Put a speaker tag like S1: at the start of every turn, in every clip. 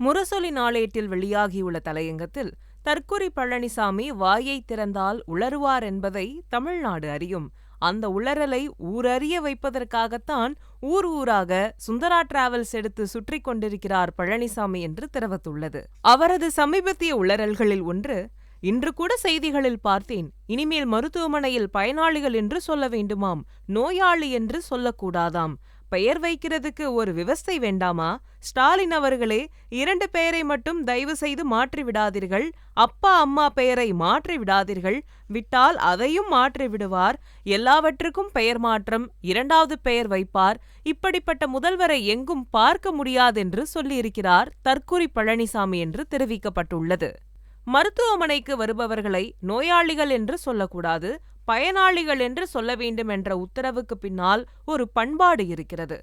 S1: முரசொலி நாளேட்டில் வெளியாகியுள்ள தலையங்கத்தில் தற்குறி பழனிசாமி வாயை திறந்தால் உளறுவார் என்பதை தமிழ்நாடு அறியும். அந்த உளறலை ஊரறிய வைப்பதற்காகத்தான் ஊர் ஊராக சுந்தரா டிராவல்ஸ் எடுத்து சுற்றி கொண்டிருக்கிறார் பழனிசாமி என்று தெரிவித்துள்ளது. அவரது சமீபத்திய உளறல்களில் ஒன்று இன்று கூட செய்திகளில் பார்த்தேன் இனிமேல் மருத்துவமனையில் பயனாளிகள் என்று சொல்ல வேண்டுமாம் நோயாளி என்று சொல்லக்கூடாதாம். பெயர் வைக்கிறதுக்கு ஒரு விவஸ்தை வேண்டாமா? ஸ்டாலின் அவர்களே இரண்டு பெயரை மட்டும் தயவு செய்து மாற்றி விடாதீர்கள். அப்பா அம்மா பெயரை மாற்றி விடாதீர்கள். விட்டால் அதையும் மாற்றி விடுவார். எல்லாவற்றுக்கும் பெயர் மாற்றம் இரண்டாவது பெயர் வைப்பார். இப்படிப்பட்ட முதல்வரை எங்கும் பார்க்க முடியாதென்று சொல்லியிருக்கிறார் தற்குறி பழனிசாமி என்று தெரிவிக்கப்பட்டுள்ளது. மருத்துவமனைக்கு வருபவர்களை நோயாளிகள் என்று சொல்லக்கூடாது. பயனாளிகள் என்று சொல்ல வேண்டும் என்ற உத்தரவுக்கு பின்னால் ஒரு பண்பாடு இருக்கிறது.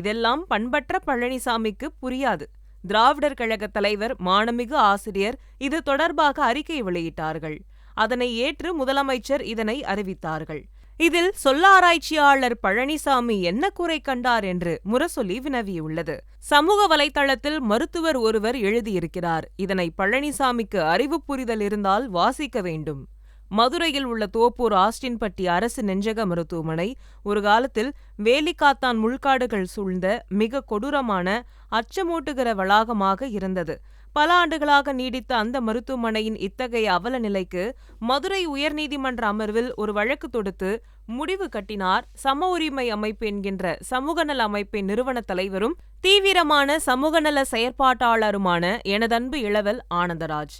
S1: இதெல்லாம் பண்பற்ற பழனிசாமிக்கு புரியாது. திராவிடர் கழக தலைவர் மானமிகு ஆசிரியர் இது தொடர்பாக அறிக்கை வெளியிட்டார்கள். அதனை ஏற்று முதலமைச்சர் இதனை அறிவித்தார்கள். இதில் சொல்லாராய்ச்சியாளர் பழனிசாமி என்ன குறை கண்டார் என்று முரசொலி வினவியுள்ளது. சமூக வலைதளத்தில் மருத்துவர் ஒருவர் எழுதியிருக்கிறார் இதனை பழனிசாமிக்கு அறிவு புரிதல் இருந்தால் வாசிக்க வேண்டும். மதுரையில் உள்ள தோப்பூர் ஆஸ்டின்பட்டி அரசு நெஞ்சக மருத்துவமனை ஒரு காலத்தில் வேலிக்காத்தான் முள்காடுகள் சூழ்ந்த மிக கொடூரமான அச்சமூட்டுகிற வளாகமாக இருந்தது. பல ஆண்டுகளாக நீடித்த அந்த மருத்துவமனையின் இத்தகைய அவல நிலைக்கு மதுரை உயர்நீதிமன்ற அமர்வில் ஒரு வழக்கு தொடுத்து முடிவு கட்டினார் சம உரிமை அமைப்பு என்கின்ற சமூகநல அமைப்பின் நிறுவன தலைவரும் தீவிரமான சமூகநல செயற்பாட்டாளருமான எனதன்பு இளவல் ஆனந்தராஜ்.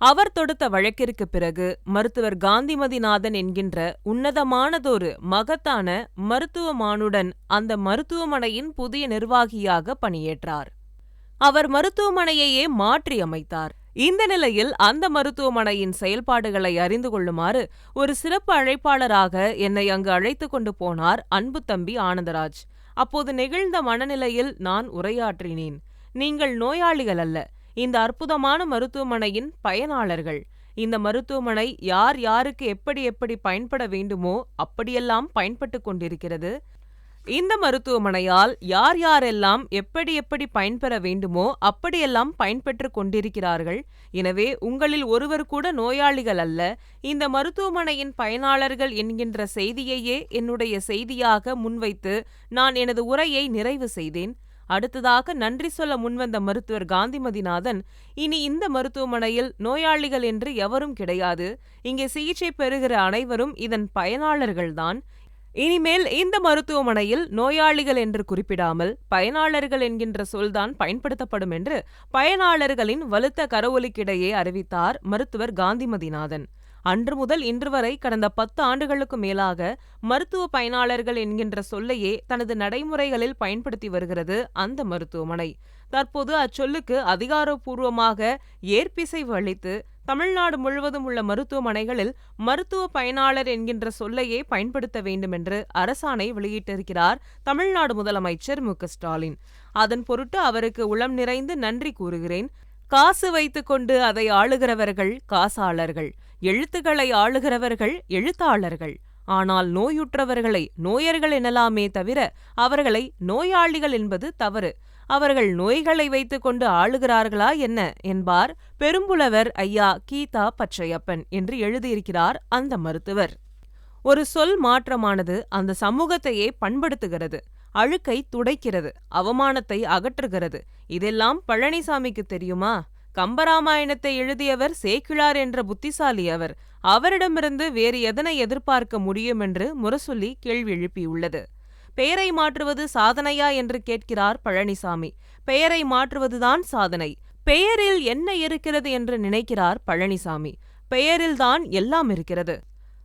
S1: அவர் தொடுத்த வழக்கிற்கு பிறகு மருத்துவர் காந்திமதிநாதன் என்கின்ற உன்னதமானதொரு மகத்தான மருத்துவமானுடன் அந்த மருத்துவமனையின் புதிய நிர்வாகியாக பணியேற்றார். அவர் மருத்துவமனையையே மாற்றி அமைத்தார். இந்த நிலையில் அந்த மருத்துவமனையின் செயல்பாடுகளை அறிந்து கொள்ளுமாறு ஒரு சிறப்பு அழைப்பாளராக என்னை அங்கு அழைத்து கொண்டு போனார் அன்பு தம்பி ஆனந்தராஜ். அப்போது நெகிழ்ந்த மனநிலையில் நான் உரையாற்றினேன். நீங்கள் நோயாளிகள் அல்ல இந்த அற்புதமான மருத்துவமனையின் பயனாளர்கள். இந்த மருத்துவமனை யார் யாருக்கு எப்படி எப்படி பயன்பட வேண்டுமோ அப்படியெல்லாம் பயன்பட்டு கொண்டிருக்கிறது. இந்த மருத்துவமனையால் யார் யாரெல்லாம் எப்படி எப்படி பயன்பெற வேண்டுமோ அப்படியெல்லாம் பயன்பெற்று கொண்டிருக்கிறார்கள். எனவே உங்களில் ஒருவர் கூட நோயாளிகள் அல்ல. இந்த மருத்துவமனையின் பயனாளர்கள் என்கின்ற செய்தியையே என்னுடைய செய்தியாக முன்வைத்து நான் எனது உரையை நிறைவு செய்தேன். அடுத்ததாக நன்றி சொல்ல முன்வந்த மருத்துவர் காந்திமதிநாதன் இனி இந்த மருத்துவமனையில் நோயாளிகள் என்று எவரும் கிடையாது. இங்கே சிகிச்சை பெறுகிற அனைவரும் இதன் பயனாளர்கள்தான். இனிமேல் இந்த மருத்துவமனையில் நோயாளிகள் என்று குறிப்பிடாமல் பயனாளர்கள் என்கின்ற சொல்தான் பயன்படுத்தப்படும் என்று பயனாளர்களின் வலுத்த கரவொலிக்கிடையே அறிவித்தார் மருத்துவர் காந்திமதிநாதன். அன்று முதல் இன்று வரை கடந்த பத்து ஆண்டுகளுக்கு மேலாக மருத்துவ பயனாளர்கள் என்கின்ற சொல்லையே தனது நடைமுறைகளில் பயன்படுத்தி வருகிறது அந்த மருத்துவமனை. தற்போது அச்சொல்லுக்கு அதிகாரப்பூர்வமாக ஏற்பிசைவு அளித்து தமிழ்நாடு முழுவதும் உள்ள மருத்துவமனைகளில் மருத்துவ பயனாளர் என்கின்ற சொல்லையே பயன்படுத்த வேண்டும் என்று அரசாணை வெளியிட்டிருக்கிறார் தமிழ்நாடு முதலமைச்சர் மு. ஸ்டாலின். அதன் பொருட்டு அவருக்கு உளம் நிறைந்து நன்றி கூறுகிறேன். காசு வைத்துக்கொண்டு அதை ஆளுகிறவர்கள் காசாளர்கள். எழுத்துக்களை ஆளுகிறவர்கள் எழுத்தாளர்கள். ஆனால் நோயுற்றவர்களை நோயர்கள் எனலாமே தவிர அவர்களை நோயாளிகள் என்பது தவறு. அவர்கள் நோய்களை வைத்துக்கொண்டு ஆளுகிறார்களா என்ன என்பார் பெரும்புலவர் ஐயா கீதா பச்சையப்பன் என்று எழுதியிருக்கிறார் அந்த மருத்துவர். ஒரு சொல் மாற்றமானது அந்த சமூகத்தையே பண்படுத்துகிறது அழுக்கை துடைக்கிறது அவமானத்தை அகற்றுகிறது. இதெல்லாம் பழனிசாமிக்கு தெரியுமா? கம்பராமாயணத்தை எழுதியவர் சேக்கிழார் என்ற புத்திசாலி அவர். அவரிடமிருந்து வேறு எதனை எதிர்பார்க்க முடியும் என்று முரசொல்லி கேள்வி எழுப்பியுள்ளது. பெயரை மாற்றுவது சாதனையா என்று கேட்கிறார் பழனிசாமி. பெயரை மாற்றுவதுதான் சாதனை. பெயரில் என்ன இருக்கிறது என்று நினைக்கிறார் பழனிசாமி. பெயரில்தான் எல்லாம் இருக்கிறது.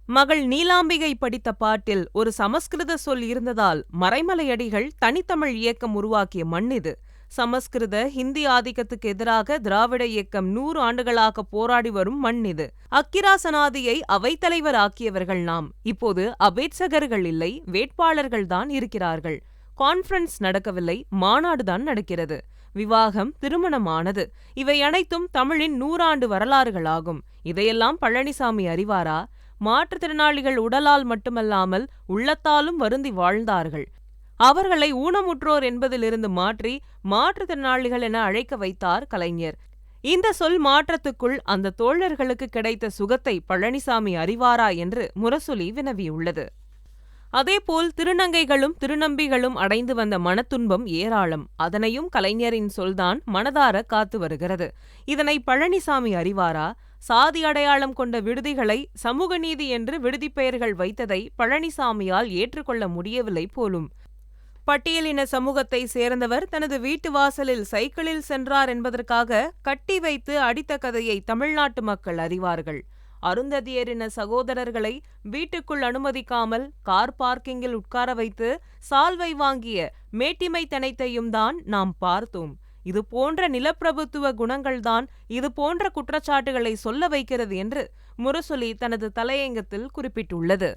S1: மகள் நீலாம்பிகை படித்த பாட்டில் ஒரு சமஸ்கிருத சொல் இருந்ததால் மறைமலையடிகள் தனித்தமிழ் இயக்கம் உருவாக்கிய மண் இது. சமஸ்கிருத ஹிந்தி ஆதிக்கத்துக்கு எதிராக திராவிட இயக்கம் நூறு ஆண்டுகளாக போராடி வரும் மண் இது. அக்கிராசனாதியை அவைத்தலைவர் ஆக்கியவர்கள் நாம். இப்போது அபேட்சகர்கள் இல்லை வேட்பாளர்கள் தான் இருக்கிறார்கள். கான்ஃபரன்ஸ் நடக்கவில்லை மாநாடுதான் நடக்கிறது. விவாகம் திருமணமானது. இவை அனைத்தும் தமிழின் நூறாண்டு வரலாறுகளாகும். இதையெல்லாம் பழனிசாமி அறிவாரா? மாற்றுத்திறனாளிகள் உடலால் மட்டுமல்லாமல் உள்ளத்தாலும் வருந்தி வாழ்ந்தார்கள். அவர்களை ஊனமுற்றோர் என்பதிலிருந்து மாற்றி மாற்றுத்திறனாளிகள் என அழைக்க வைத்தார் கலைஞர். இந்த சொல் மாற்றத்துக்குள் அந்த தோழர்களுக்கு கிடைத்த சுகத்தை பழனிசாமி அறிவாரா என்று முரசொலி வினவியுள்ளது. அதேபோல் திருநங்கைகளும் திருநம்பிகளும் அடைந்து வந்த மனத்துன்பம் ஏராளம். அதனையும் கலைஞரின் சொல்தான் மனதார காத்து வருகிறது. இதனை பழனிசாமி அறிவாரா? சாதி அடையாளம் கொண்ட விடுதிகளை சமூக நீதி என்று விடுதி பெயர்கள் வைத்ததை பழனிசாமியால் ஏற்றுக்கொள்ள முடியவில்லை போலும். பட்டியலின சமூகத்தை சேர்ந்தவர் தனது வீட்டு வாசலில் சைக்கிளில் சென்றார் என்பதற்காக கட்டி வைத்து அடித்த கதையை தமிழ்நாட்டு மக்கள் அறிவார்கள். அருந்ததியரின சகோதரர்களை வீட்டுக்குள் அனுமதிக்காமல் கார் பார்க்கிங்கில் உட்கார வைத்து சால்வை வாங்கிய மேட்டிமை தனைத்தையும் தான் நாம் பார்த்தோம். இது போன்ற நிலப்பிரபுத்துவ குணங்கள்தான் இது போன்ற குற்றச்சாட்டுகளை சொல்ல வைக்கிறது என்று முரசொலி தனது தலையங்கத்தில் குறிப்பிட்டுள்ளது.